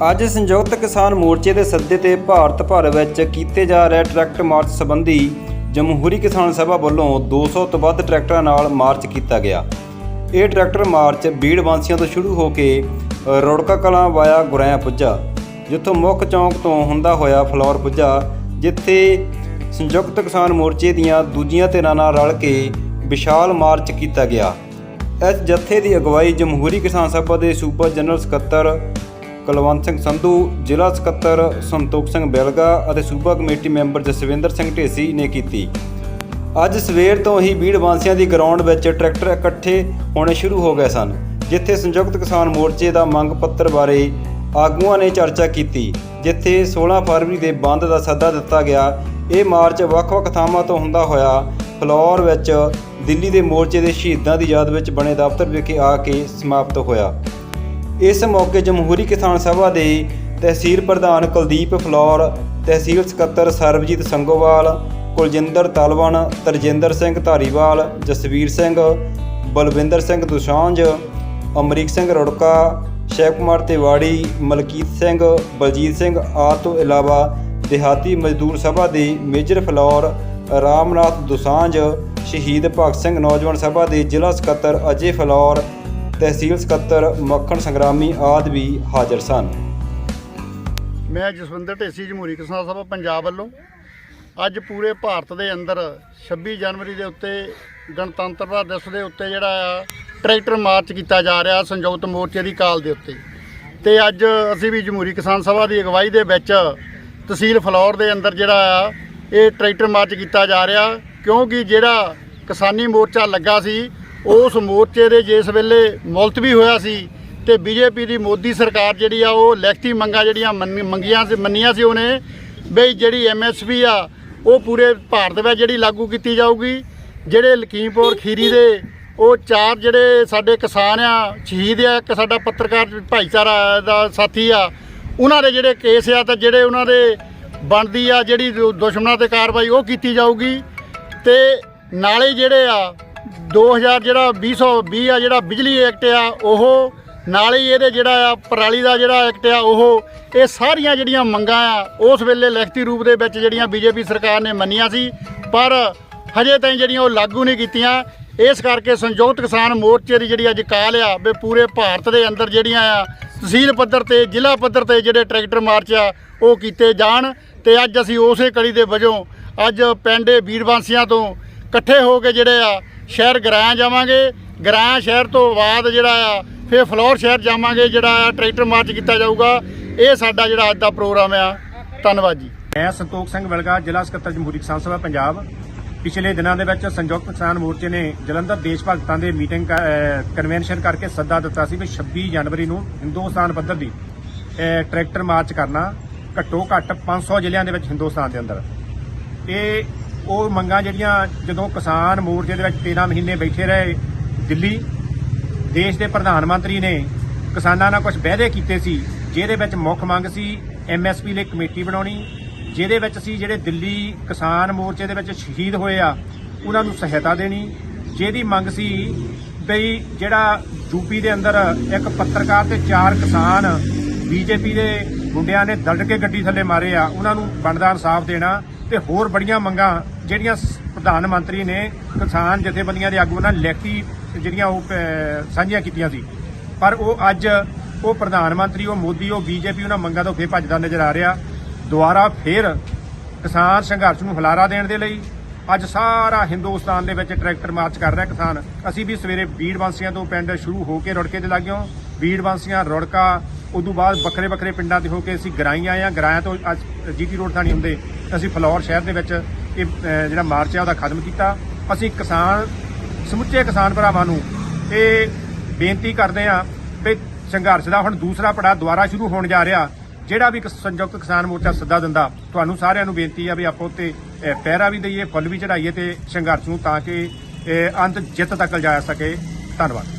ਅੱਜ ਸੰਯੁਕਤ ਕਿਸਾਨ ਮੋਰਚੇ ਦੇ ਸੱਦੇ ਤੇ ਭਾਰਤ ਭਰ ਵਿੱਚ ਕੀਤੇ ਜਾ ਰਹੇ ਟਰੈਕਟਰ ਮਾਰਚ ਸੰਬੰਧੀ ਜਮਹੂਰੀ ਕਿਸਾਨ ਸਭਾ ਵੱਲੋਂ 200 ਤੋਂ ਵੱਧ ਟਰੈਕਟਰਾਂ ਨਾਲ ਮਾਰਚ ਕੀਤਾ ਗਿਆ। ਇਹ ਟਰੈਕਟਰ ਮਾਰਚ ਬੀੜ ਵਾਂਸੀਆਂ ਤੋਂ ਸ਼ੁਰੂ ਹੋ ਕੇ ਰੋੜਕਾ ਕਲਾਂ ਵਾਇਆ ਗੁਰੈਆ ਪੁੱਜਾ, ਜਿੱਥੋਂ ਮੁੱਖ ਚੌਂਕ ਤੋਂ ਹੁੰਦਾ ਹੋਇਆ ਫਲੋਰ ਪੁੱਜਾ, ਜਿੱਥੇ ਸੰਯੁਕਤ ਕਿਸਾਨ ਮੋਰਚੇ ਦੀਆਂ ਦੂਜੀਆਂ ਧਿਰਾਂ ਨਾਲ ਰਲ ਕੇ ਵਿਸ਼ਾਲ ਮਾਰਚ ਕੀਤਾ ਗਿਆ। ਇਸ ਜਥੇ ਦੀ ਅਗਵਾਈ ਜਮਹੂਰੀ ਕਿਸਾਨ ਸਭਾ ਦੇ ਸੂਬਾ ਜਨਰਲ ਸਕੱਤਰ ਕੁਲਵੰਤ ਸਿੰਘ ਸੰਧੂ, ਜ਼ਿਲ੍ਹਾ ਸਕੱਤਰ ਸੰਤੋਖ ਸਿੰਘ ਬਿਲਗਾ ਅਤੇ ਸੂਬਾ ਕਮੇਟੀ ਮੈਂਬਰ ਜਸਵਿੰਦਰ ਸਿੰਘ ਢੇਸੀ ਨੇ ਕੀਤੀ। ਅੱਜ ਸਵੇਰ ਤੋਂ ਹੀ ਬੀੜ ਵਾਂਸੀਆਂ ਦੀ ਗਰਾਊਂਡ ਵਿੱਚ ਟਰੈਕਟਰ ਇਕੱਠੇ ਹੋਣੇ ਸ਼ੁਰੂ ਹੋ ਗਏ ਸਨ, ਜਿੱਥੇ ਸੰਯੁਕਤ ਕਿਸਾਨ ਮੋਰਚੇ ਦਾ ਮੰਗ ਪੱਤਰ ਬਾਰੇ ਆਗੂਆਂ ਨੇ ਚਰਚਾ ਕੀਤੀ, ਜਿੱਥੇ 16 ਫਰਵਰੀ ਦੇ ਬੰਦ ਦਾ ਸੱਦਾ ਦਿੱਤਾ ਗਿਆ। ਇਹ ਮਾਰਚ ਵੱਖ-ਵੱਖ ਥਾਵਾਂ ਤੋਂ ਹੁੰਦਾ ਹੋਇਆ ਫਲੋਰ ਵਿੱਚ ਦਿੱਲੀ ਦੇ ਮੋਰਚੇ ਦੇ ਸ਼ਹੀਦਾਂ ਦੀ ਯਾਦ ਵਿੱਚ ਬਣੇ ਦਫ਼ਤਰ ਵਿਖੇ ਆ ਕੇ ਸਮਾਪਤ ਹੋਇਆ। ਇਸ ਮੌਕੇ ਜਮਹੂਰੀ ਕਿਸਾਨ ਸਭਾ ਦੇ ਤਹਿਸੀਲ ਪ੍ਰਧਾਨ ਕੁਲਦੀਪ ਫਲੌਰ, ਤਹਿਸੀਲ ਸਕੱਤਰ ਸਰਬਜੀਤ ਸੰਗੋਵਾਲ, ਕੁਲਜਿੰਦਰ ਤਲਵਣ, ਤਰਜਿੰਦਰ ਸਿੰਘ ਧਾਰੀਵਾਲ, ਜਸਵੀਰ ਸਿੰਘ, ਬਲਵਿੰਦਰ ਸਿੰਘ ਦੁਸਾਂਝ, ਅਮਰੀਕ ਸਿੰਘ ਰੁੜਕਾ ਸ਼ੇਖ ਕੁਮਾਰ ਤਿਵਾੜੀ, ਮਲਕੀਤ ਸਿੰਘ, ਬਲਜੀਤ ਸਿੰਘ ਆਦਿ ਤੋਂ ਇਲਾਵਾ ਦਿਹਾਤੀ ਮਜ਼ਦੂਰ ਸਭਾ ਦੇ ਮੇਜਰ ਫਲੌਰ, ਰਾਮਨਾਥ ਦੁਸਾਂਝ, ਸ਼ਹੀਦ ਭਗਤ ਸਿੰਘ ਨੌਜਵਾਨ ਸਭਾ ਦੇ ਜ਼ਿਲ੍ਹਾ ਸਕੱਤਰ ਅਜੇ ਫਲੌਰ ਤਹਿਸੀਲ ਸਕੱਤਰ, ਮੱਖਣ ਸੰਗਰਾਮੀ ਆਦਿ ਵੀ ਹਾਜ਼ਰ ਸਨ। ਮੈਂ ਜਸਵਿੰਦਰ ਢੇਸੀ ਜਮਹੂਰੀ ਕਿਸਾਨ ਸਭਾ, ਪੰਜਾਬ ਵੱਲੋਂ ਅੱਜ ਪੂਰੇ ਭਾਰਤ ਦੇ ਅੰਦਰ 26 ਜਨਵਰੀ ਦੇ ਉੱਤੇ, ਗਣਤੰਤਰ ਦਿਵਸ ਦੇ ਉੱਤੇ ਜਿਹੜਾ ਆ, ਟਰੈਕਟਰ ਮਾਰਚ ਕੀਤਾ ਜਾ ਰਿਹਾ ਸੰਯੁਕਤ ਮੋਰਚੇ ਦੀ ਕਾਲ ਦੇ ਉੱਤੇ। ਤੇ ਅੱਜ ਅਸੀਂ ਵੀ ਜਮਹੂਰੀ ਕਿਸਾਨ ਸਭਾ ਦੀ ਅਗਵਾਈ ਦੇ ਵਿੱਚ ਤਹਿਸੀਲ ਫਲੌਰ ਦੇ ਅੰਦਰ ਜਿਹੜਾ ਆ, ਇਹ ਟਰੈਕਟਰ ਮਾਰਚ ਕੀਤਾ ਜਾ ਰਿਹਾ, ਕਿਉਂਕਿ ਜਿਹੜਾ ਕਿਸਾਨੀ ਮੋਰਚਾ ਲੱਗਾ ਸੀ ਉਸ ਮੋਰਚੇ ਦੇ ਜਿਸ ਵੇਲੇ ਮੁਲਤਵੀ ਹੋਇਆ ਸੀ ਤੇ ਬੀਜੇਪੀ ਦੀ ਮੋਦੀ ਸਰਕਾਰ ਜਿਹੜੀ ਆ ਉਹ ਲਿਖਤੀ ਮੰਗਾਂ ਜਿਹੜੀਆਂ ਮੰਗੀਆਂ ਸੀ ਮੰਨੀਆਂ ਸੀ ਉਹਨੇ, ਬਈ ਜਿਹੜੀ ਐਮਐਸਪੀ ਆ, ਉਹ ਪੂਰੇ ਭਾਰਤ ਵਿੱਚ ਜਿਹੜੀ ਲਾਗੂ ਕੀਤੀ ਜਾਊਗੀ, ਜਿਹੜੇ ਲਖੀਮਪੁਰ ਖੀਰੀ ਦੇ ਉਹ ਚਾਰ ਜਿਹੜੇ ਸਾਡੇ ਕਿਸਾਨ ਆ, ਸ਼ਹੀਦ ਆ, ਇੱਕ ਸਾਡਾ ਪੱਤਰਕਾਰ ਭਾਈਚਾਰਾ ਦਾ ਸਾਥੀ ਆ, ਉਹਨਾਂ ਦੇ ਜਿਹੜੇ ਕੇਸ ਆ ਤਾਂ ਜਿਹੜੇ ਉਹਨਾਂ ਦੇ ਬਣਦੀ ਆ ਜਿਹੜੀ ਦੁ- ਦੁਸ਼ਮਣਾਂ ਤੇ ਕਾਰਵਾਈ ਉਹ ਕੀਤੀ ਜਾਊਗੀ ਤੇ ਨਾਲੇ ਜਿਹੜੇ ਆ 2000 ਜਿਹੜਾ 2020 ਆ ਜਿਹੜਾ ਬਿਜਲੀ ਐਕਟ ਆ, ਉਹ ਨਾਲ ਹੀ ਇਹਦੇ ਜਿਹੜਾ ਆ ਪਰਾਲੀ ਦਾ ਜਿਹੜਾ ਐਕਟ ਆ, ਉਹ ਇਹ ਸਾਰੀਆਂ ਜਿਹੜੀਆਂ ਮੰਗਾਂ ਆ, ਉਸ ਵੇਲੇ ਲਿਖਤੀ ਰੂਪ ਦੇ ਵਿੱਚ ਜਿਹੜੀਆਂ ਬੀਜੇਪੀ ਸਰਕਾਰ ਨੇ ਮੰਨੀਆਂ ਸੀ, ਪਰ ਹਜੇ ਤਾਈਂ ਜਿਹੜੀਆਂ ਉਹ ਲਾਗੂ ਨਹੀਂ ਕੀਤੀਆਂ। ਇਸ ਕਰਕੇ ਸੰਯੁਕਤ ਕਿਸਾਨ ਮੋਰਚੇ ਦੀ ਜਿਹੜੀ ਅੱਜ ਕਾਲ ਆ, ਵੀ ਪੂਰੇ ਭਾਰਤ ਦੇ ਅੰਦਰ ਜਿਹੜੀਆਂ ਆ, ਤਹਿਸੀਲ ਪੱਧਰ ਤੇ, ਜ਼ਿਲ੍ਹਾ ਪੱਧਰ ਤੇ ਜਿਹੜੇ ਟਰੈਕਟਰ ਮਾਰਚ ਆ, ਉਹ ਕੀਤੇ ਜਾਣ ਤੇ ਅੱਜ ਅਸੀਂ ਉਸੇ ਕੜੀ ਦੇ ਵਜੋਂ ਅੱਜ ਪਿੰਡ ਵੀਰਵਾਂਸੀਆਂ ਤੋਂ ਇਕੱਠੇ ਹੋ ਕੇ ਜਿਹੜੇ ਆ ਸ਼ਹਿਰ ਗਰਾਂ ਜਾਵਾਂਗੇ। ਗਰਾਂ ਸ਼ਹਿਰ ਤੋਂ ਬਾਅਦ ਜਿਹੜਾ ਆ, ਫਿਰ ਫਲੋਰ ਸ਼ਹਿਰ ਜਾਵਾਂਗੇ, ਜਿਹੜਾ ਆ ਟਰੈਕਟਰ ਮਾਰਚ ਕੀਤਾ ਜਾਊਗਾ। ਇਹ ਸਾਡਾ ਜਿਹੜਾ ਅੱਜ ਦਾ ਪ੍ਰੋਗਰਾਮ ਆ। ਧੰਨਵਾਦ ਜੀ। ਮੈਂ ਸੰਤੋਖ ਸਿੰਘ ਵਲਗਾ, ਜ਼ਿਲ੍ਹਾ ਸਕੱਤਰ ਜਮਹੂਰੀ ਕਿਸਾਨ ਸਭਾ ਪੰਜਾਬ। ਪਿਛਲੇ ਦਿਨਾਂ ਦੇ ਵਿੱਚ ਸੰਯੁਕਤ ਕਿਸਾਨ ਮੋਰਚੇ ਨੇ ਜਲੰਧਰ ਦੇਸ਼ ਭਗਤਾਂ ਦੇ ਮੀਟਿੰਗ ਕਨਵੈਨਸ਼ਨ ਕਰਕੇ ਸੱਦਾ ਦਿੱਤਾ ਸੀ ਵੀ 26 ਜਨਵਰੀ ਨੂੰ ਹਿੰਦੁਸਤਾਨ ਪੱਧਰ ਦੀ ਟਰੈਕਟਰ ਮਾਰਚ ਕਰਨਾ, ਘੱਟੋ ਘੱਟ 500 ਜ਼ਿਲ੍ਹਿਆਂ ਦੇ ਵਿੱਚ ਹਿੰਦੁਸਤਾਨ ਦੇ ਅੰਦਰ। ਇਹ ਉਹ ਮੰਗਾਂ ਜਿਹੜੀਆਂ ਜਦੋਂ ਕਿਸਾਨ ਮੋਰਚੇ ਦੇ ਵਿੱਚ 13 ਮਹੀਨੇ ਬੈਠੇ ਰਹੇ, ਦਿੱਲੀ ਦੇਸ਼ ਦੇ ਪ੍ਰਧਾਨ ਮੰਤਰੀ ਨੇ ਕਿਸਾਨਾਂ ਨਾਲ ਕੁਝ ਵਾਅਦੇ ਕੀਤੇ ਸੀ, ਜਿਹਦੇ ਵਿੱਚ ਮੁੱਖ ਮੰਗ ਸੀ ਐਮਐਸਪੀ ਲਈ ਕਮੇਟੀ ਬਣਾਉਣੀ, ਜਿਹਦੇ ਵਿੱਚ ਸੀ ਜਿਹੜੇ ਦਿੱਲੀ ਕਿਸਾਨ ਮੋਰਚੇ ਦੇ ਵਿੱਚ ਸ਼ਹੀਦ ਹੋਏ ਆ, ਉਹਨਾਂ ਨੂੰ ਸਹਾਇਤਾ ਦੇਣੀ, ਜਿਹਦੀ ਮੰਗ ਸੀ ਬਈ ਜਿਹੜਾ ਯੂਪੀ ਦੇ ਅੰਦਰ ਇੱਕ ਪੱਤਰਕਾਰ ਤੇ ਚਾਰ ਕਿਸਾਨ ਬੀਜੇਪੀ ਦੇ ਮੁੰਡਿਆਂ ਨੇ ਦਲੜ ਕੇ ਗੱਡੀ ਥੱਲੇ ਮਾਰੇ ਆ, ਉਹਨਾਂ ਨੂੰ ਬਣਦਾ ਇਨਸਾਫ ਦੇਣਾ ਤੇ ਹੋਰ ਬੜੀਆਂ ਮੰਗਾਂ ਜਿਹੜੀਆਂ ਸ- ਪ੍ਰਧਾਨ ਮੰਤਰੀ ਨੇ ਕਿਸਾਨ ਜਥੇਬੰਦੀਆਂ ਦੇ ਆਗੂਆਂ ਨਾਲ ਲਿਖਤੀ ਜਿਹੜੀਆਂ ਉਹ ਸਾਂਝੀਆਂ ਕੀਤੀਆਂ ਸੀ। ਪਰ ਉਹ ਅੱਜ ਉਹ ਪ੍ਰਧਾਨ ਮੰਤਰੀ, ਉਹ ਮੋਦੀ, ਉਹ ਬੀਜੇਪੀ ਉਹਨਾਂ ਮੰਗਾਂ ਤੋਂ ਫੇਰ ਭੱਜਦਾ ਨਜ਼ਰ ਆ ਰਿਹਾ। ਦੁਬਾਰਾ ਫੇਰ ਕਿਸਾਨ ਸੰਘਰਸ਼ ਨੂੰ ਹੁਲਾਰਾ ਦੇਣ ਦੇ ਲਈ ਅੱਜ ਸਾਰਾ ਹਿੰਦੁਸਤਾਨ ਦੇ ਵਿੱਚ ਟਰੈਕਟਰ ਮਾਰਚ ਕਰ ਰਿਹਾ ਕਿਸਾਨ। ਅਸੀਂ ਵੀ ਸਵੇਰੇ ਬੀੜ ਵਾਂਸੀਆਂ ਤੋਂ ਪਿੰਡ ਸ਼ੁਰੂ ਹੋ ਕੇ ਰੁੜਕੇ ਦੇ ਲੱਗਿਓ ਬੀੜ ਵਾਂਸੀਆਂ ਰੁੜਕਾ, ਉਦੋਂ ਬਾਅਦ ਵੱਖਰੇ ਵੱਖਰੇ ਪਿੰਡਾਂ ਦੇ ਹੋ ਕੇ ਅਸੀਂ ਗਰਾਈਆਂ ਆਏ ਆ ਗਰਾਇਆਂ ਤੋਂ ਅੱਜ ਜੀਟੀ ਰੋਡ ਥਾਣੀ ਹੁੰਦੇ, ਅਸੀਂ ਫਲੌਰ ਸ਼ਹਿਰ ਦੇ ਵਿੱਚ ਇਹ ਜਿਹੜਾ ਮਾਰਚ ਆ, ਉਹਦਾ ਖਤਮ ਕੀਤਾ। ਅਸੀਂ ਕਿਸਾਨ, ਸਮੁੱਚੇ ਕਿਸਾਨ ਭਰਾਵਾਂ ਨੂੰ ਇਹ ਬੇਨਤੀ ਕਰਦੇ ਆ ਵੀ ਸੰਘਰਸ਼ ਦਾ ਹੁਣ ਦੂਸਰਾ ਪੜਾਅ ਦੁਬਾਰਾ ਸ਼ੁਰੂ ਹੋਣ ਜਾ ਰਿਹਾ, ਜਿਹੜਾ ਵੀ ਸੰਯੁਕਤ ਕਿਸਾਨ ਮੋਰਚਾ ਸੱਦਾ ਦਿੰਦਾ, ਤੁਹਾਨੂੰ ਸਾਰਿਆਂ ਨੂੰ ਬੇਨਤੀ ਆ ਵੀ ਆਪਾਂ ਉੱਤੇ ਪਹਿਰਾ ਵੀ ਦਈਏ, ਫੁੱਲ ਵੀ ਚੜਾਈਏ ਤੇ ਸੰਘਰਸ਼ ਨੂੰ ਤਾਂ ਕਿ ਅੰਤ ਜਿੱਤ ਤੱਕ ਲਿਜਾਇਆ ਸਕੇ। ਧੰਨਵਾਦ।